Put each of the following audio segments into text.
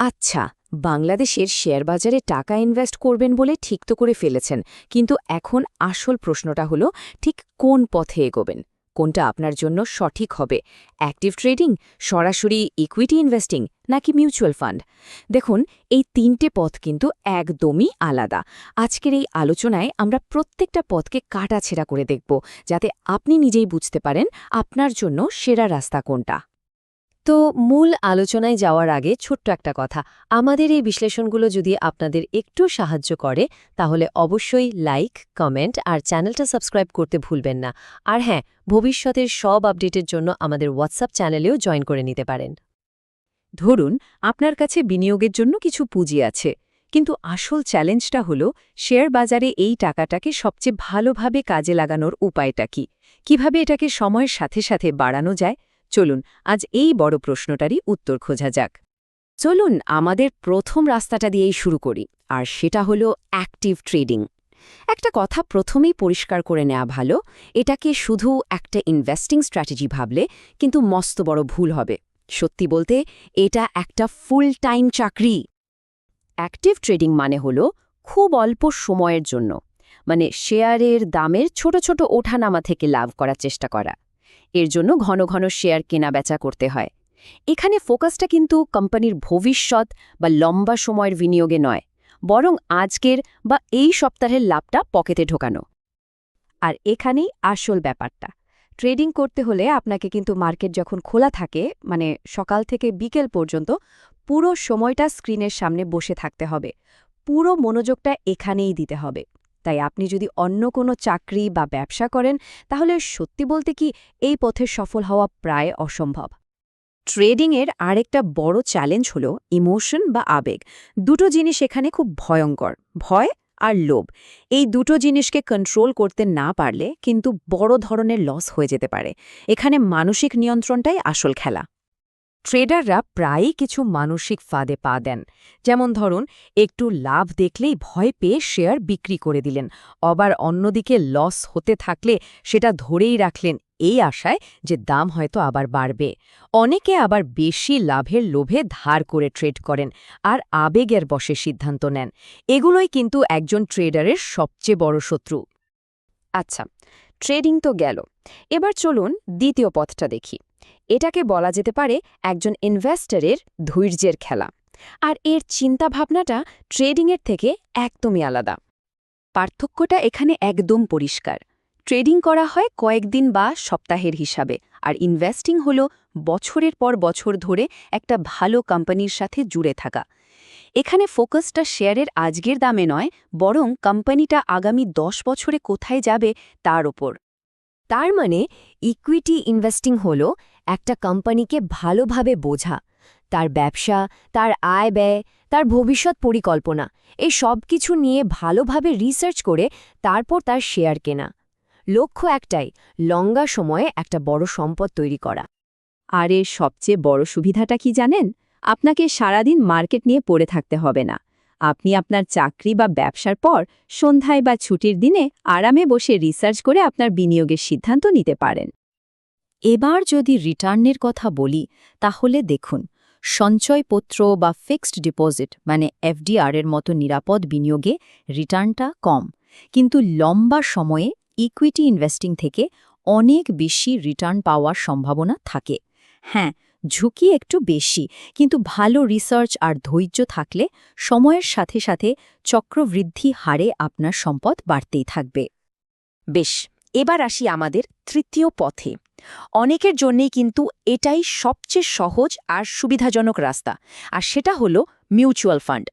আচ্ছা বাংলাদেশের শেয়ার বাজারে টাকা ইনভেস্ট করবেন বলে ঠিক তো করে ফেলেছেন, কিন্তু এখন আসল প্রশ্নটা হলো, ঠিক কোন পথে এগোবেন? কোনটা আপনার জন্য সঠিক হবে? অ্যাক্টিভ ট্রেডিং, সরাসরি ইকুইটি ইনভেস্টিং, নাকি মিউচুয়াল ফান্ড? দেখুন, এই তিনটে পথ কিন্তু একদমই আলাদা। আজকের এই আলোচনায় আমরা প্রত্যেকটা পথকে কাটাছেড়া করে দেখব, যাতে আপনি নিজেই বুঝতে পারেন আপনার জন্য সেরা রাস্তা কোনটা। তো মূল আলোচনায় যাওয়ার আগে ছোট্ট একটা কথা। আমাদের এই বিশ্লেষণগুলো যদি আপনাদের একটু সাহায্য করে, তাহলে অবশ্যই লাইক, কমেন্ট আর চ্যানেলটা সাবস্ক্রাইব করতে ভুলবেন না। আর হ্যাঁ ভবিষ্যতের সব আপডেটের জন্য আমাদের হোয়াটসঅ্যাপ চ্যানেলেও জয়েন করে নিতে পারেন। ধরুন, আপনার কাছে বিনিয়োগের জন্য কিছু পুঁজি আছে, কিন্তু আসল চ্যালেঞ্জটা হল, শেয়ার বাজারে এই টাকাটাকে সবচেয়ে ভালোভাবে কাজে লাগানোর উপায়টা কি? কীভাবে এটাকে সময়ের সাথে সাথে বাড়ানো যায়? চলুন, আজ এই বড় প্রশ্নটারই উত্তর খোঁজা যাক। চলুন, আমাদের প্রথম রাস্তাটা দিয়েই শুরু করি, আর সেটা হলো অ্যাক্টিভ ট্রেডিং। একটা কথা প্রথমেই পরিষ্কার করে নেওয়া ভালো, এটাকে শুধু একটা ইনভেস্টিং স্ট্র্যাটেজি ভাবলে কিন্তু মস্ত বড় ভুল হবে। সত্যি বলতে, এটা একটা ফুল টাইম চাকরি। অ্যাক্টিভ ট্রেডিং মানে হলো খুব অল্প সময়ের জন্য মানে শেয়ারের দামের ছোট ছোট ওঠানামা থেকে লাভ করার চেষ্টা করা। এর জন্য ঘন ঘন শেয়ার কেনা বেচা করতে হয়। এখানে ফোকাসটা কিন্তু কোম্পানির ভবিষ্যৎ বা লম্বা সময়ের বিনিয়োগে নয়, বরং আজকের বা এই সপ্তাহের লাভটা পকেটে ঢোকানো। আর এখানেই আসল ব্যাপারটা। ট্রেডিং করতে হলে আপনাকে কিন্তু মার্কেট যখন খোলা থাকে মানে সকাল থেকে বিকেল পর্যন্ত, পুরো সময়টা স্ক্রিনের সামনে বসে থাকতে হবে। পুরো মনোযোগটা এখানেই দিতে হবে। তাই আপনি যদি অন্য কোনো চাকরি বা ব্যবসা করেন, তাহলে সত্যি বলতে কি এই পথে সফল হওয়া প্রায় অসম্ভব। ট্রেডিংয়ের আরেকটা বড় চ্যালেঞ্জ হল ইমোশন বা আবেগ। দুটো জিনিস এখানে খুব ভয়ঙ্কর, ভয় আর লোভ। এই দুটো জিনিসকে কন্ট্রোল করতে না পারলে কিন্তু বড় ধরনের লস হয়ে যেতে পারে। এখানে মানসিক নিয়ন্ত্রণটাই আসল খেলা। ট্রেডাররা প্রায়ই কিছু মানসিক ফাঁদে পা দেন। যেমন ধরুন, একটু লাভ দেখলেই ভয় পেয়ে শেয়ার বিক্রি করে দিলেন। আবার অন্যদিকে লস হতে থাকলে সেটা ধরেই রাখলেন এই আশায় যে দাম হয়তো আবার বাড়বে। অনেকে আবার বেশি লাভের লোভে ধার করে ট্রেড করেন আর আবেগের বসে সিদ্ধান্ত নেন। এগুলোই কিন্তু একজন ট্রেডারের সবচেয়ে বড় শত্রু। আচ্ছা ট্রেডিং তো গেল। এবার চলুন দ্বিতীয় পথটা দেখি। এটাকে বলা যেতে পারে একজন ইনভেস্টরের ধৈর্যের খেলা। আর এর চিন্তাভাবনাটা ট্রেডিংয়ের থেকে একদমই আলাদা। পার্থক্যটা এখানে একদম পরিষ্কার। ট্রেডিং করা হয় কয়েকদিন বা সপ্তাহের হিসাবে, আর ইনভেস্টিং হল বছরের পর বছর ধরে একটা ভালো কোম্পানির সাথে জুড়ে থাকা। এখানে ফোকাসটা শেয়ারের আজকের দামে নয়, বরং কোম্পানিটা আগামী দশ বছরে কোথায় যাবে তার ওপর। তার মানে ইকুইটি ইনভেস্টিং হল একটা কোম্পানিকে ভালোভাবে বোঝা। তার ব্যবসা, তার আয় ব্যয়, তার ভবিষ্যৎ পরিকল্পনা, এই সব কিছু নিয়ে ভালোভাবে রিসার্চ করে তারপর তার শেয়ার কেনা। লক্ষ্য একটাই, লঙ্গা সময়ে একটা বড় সম্পদ তৈরি করা। আর এর সবচেয়ে বড় সুবিধাটা কি জানেন? আপনাকে সারাদিন মার্কেট নিয়ে পড়ে থাকতে হবে না। আপনি আপনার চাকরি বা ব্যবসার পর সন্ধ্যায় বা ছুটির দিনে আরামে বসে রিসার্চ করে আপনার বিনিয়োগের সিদ্ধান্ত নিতে পারেন। এবার যদি রিটার্নের কথা বলি, তাহলে দেখুন, সঞ্চয়পত্র বা ফিক্সড ডিপোজিট মানে এফডিআর এর মতো নিরাপদ বিনিয়োগে রিটার্নটা কম। কিন্তু লম্বা সময়ে ইকুইটি ইনভেস্টিং থেকে অনেক বেশি রিটার্ন পাওয়ার সম্ভাবনা থাকে। হ্যাঁ ঝুঁকি একটু বেশি। কিন্তু ভালো রিসার্চ আর ধৈর্য থাকলে সময়ের সাথে সাথে চক্রবৃদ্ধি হারে আপনার সম্পদ বাড়তেই থাকবে। বেশ, এবার আসি আমাদের তৃতীয় পথে। অনেকের জন্যেই কিন্তু এটাই সবচেয়ে সহজ আর সুবিধাজনক রাস্তা, আর সেটা হলো মিউচুয়াল ফান্ড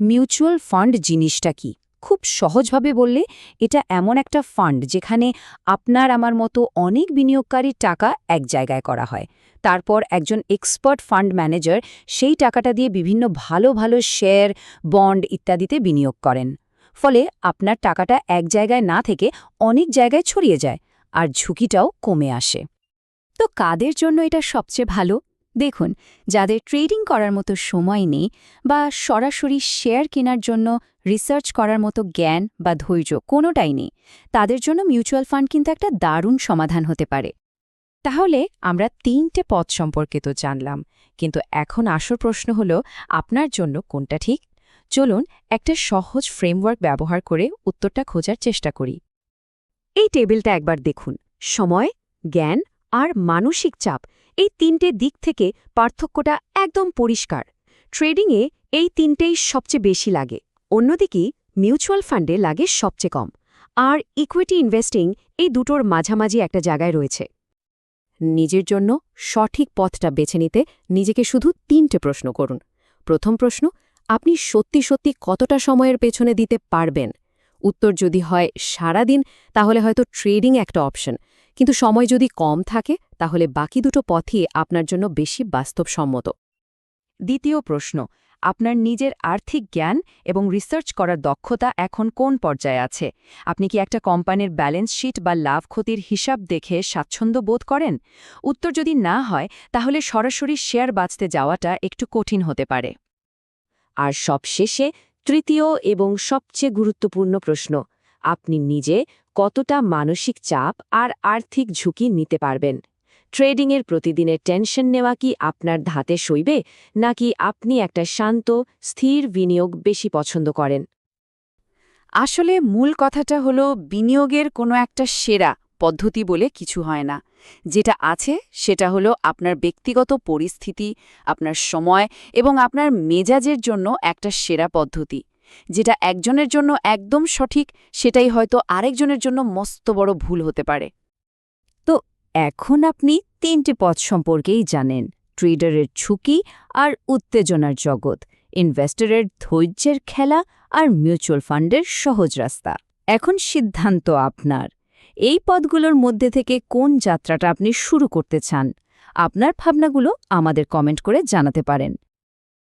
মিউচুয়াল ফান্ড জিনিসটা কি? খুব সহজভাবে বললে এটা এমন একটা ফান্ড যেখানে আপনার আমার মতো অনেক বিনিয়োগকারীর টাকা এক জায়গায় করা হয়। তারপর একজন এক্সপার্ট ফান্ড ম্যানেজার সেই টাকাটা দিয়ে বিভিন্ন ভালো ভালো শেয়ার বন্ড ইত্যাদিতে বিনিয়োগ করেন। ফলে আপনার টাকাটা এক জায়গায় না থেকে অনেক জায়গায় ছড়িয়ে যায় আর ঝুঁকিটাও কমে আসে। তো কাদের জন্য এটা সবচেয়ে ভালো? দেখুন, যাদের ট্রেডিং করার মতো সময় নেই বা সরাসরি শেয়ার কেনার জন্য রিসার্চ করার মতো জ্ঞান বা ধৈর্য কোনোটাই নেই, তাদের জন্য মিউচুয়াল ফান্ড কিন্তু একটা দারুণ সমাধান হতে পারে। তাহলে আমরা তিনটে পথ সম্পর্কে তো জানলাম, কিন্তু এখন আসল প্রশ্ন হল, আপনার জন্য কোনটা ঠিক? চলুন একটা সহজ ফ্রেমওয়ার্ক ব্যবহার করে উত্তরটা খোঁজার চেষ্টা করি। এই টেবিলটা একবার দেখুন, সময়, জ্ঞান আর মানসিক চাপ এই তিনটে দিক থেকে পার্থক্যটা একদম পরিষ্কার। ট্রেডিংয়ে এই তিনটেই সবচেয়ে বেশি লাগে। অন্যদিকে মিউচুয়াল ফান্ডে লাগে সবচেয়ে কম। আর ইকুইটি ইনভেস্টিং এই দুটোর মাঝামাঝি একটা জায়গায় রয়েছে। নিজের জন্য সঠিক পথটা বেছে নিতে নিজেকে শুধু তিনটে প্রশ্ন করুন। প্রথম প্রশ্ন, আপনি সত্যি সত্যি কতটা সময়ের পেছনে দিতে পারবেন? উত্তর যদি হয় সারাদিন, তাহলে হয়তো ট্রেডিং একটা অপশন। কিন্তু সময় যদি কম থাকে, তাহলে বাকি দুটো পথই আপনার জন্য বেশি বাস্তবসম্মত। দ্বিতীয় প্রশ্ন, আপনার নিজের আর্থিক জ্ঞান এবং রিসার্চ করার দক্ষতা এখন কোন পর্যায়ে আছে? আপনি কি একটা কোম্পানির ব্যালেন্স শিট বা লাভ ক্ষতির হিসাব দেখে স্বাচ্ছন্দ্য বোধ করেন? উত্তর যদি না হয়, তাহলে সরাসরি শেয়ার বাঁচতে যাওয়াটা একটু কঠিন হতে পারে। আর সবশেষে, তৃতীয় এবং সবচেয়ে গুরুত্বপূর্ণ প্রশ্ন, আপনি নিজে কতটা মানসিক চাপ আর আর্থিক ঝুঁকি নিতে পারবেন। ট্রেডিংয়ের প্রতিদিনের টেনশন নেওয়া কি আপনার ধাতে সইবে, নাকি আপনি একটা শান্ত, স্থির বিনিয়োগ বেশি পছন্দ করেন? আসলে মূল কথাটা হলো বিনিয়োগের কোনো একটা সেরা পদ্ধতি বলে কিছু হয় না। যেটা আছে সেটা হলো আপনার ব্যক্তিগত পরিস্থিতি, আপনার সময় এবং আপনার মেজাজের জন্য একটা সেরা পদ্ধতি। যেটা একজনের জন্য একদম সঠিক, সেটাই হয়তো আরেকজনের জন্য মস্ত বড় ভুল হতে পারে। তো এখন আপনি তিনটি পথ সম্পর্কেই জানেন, ট্রেডারের ঝুঁকি আর উত্তেজনার জগৎ, ইনভেস্টরের ধৈর্যের খেলা আর মিউচুয়াল ফান্ডের সহজ রাস্তা। এখন সিদ্ধান্ত আপনার, এই পদগুলোর মধ্যে থেকে কোন যাত্রাটা আপনি শুরু করতে চান, আপনার ভাবনাগুলো আমাদের কমেন্ট করে জানাতে পারেন।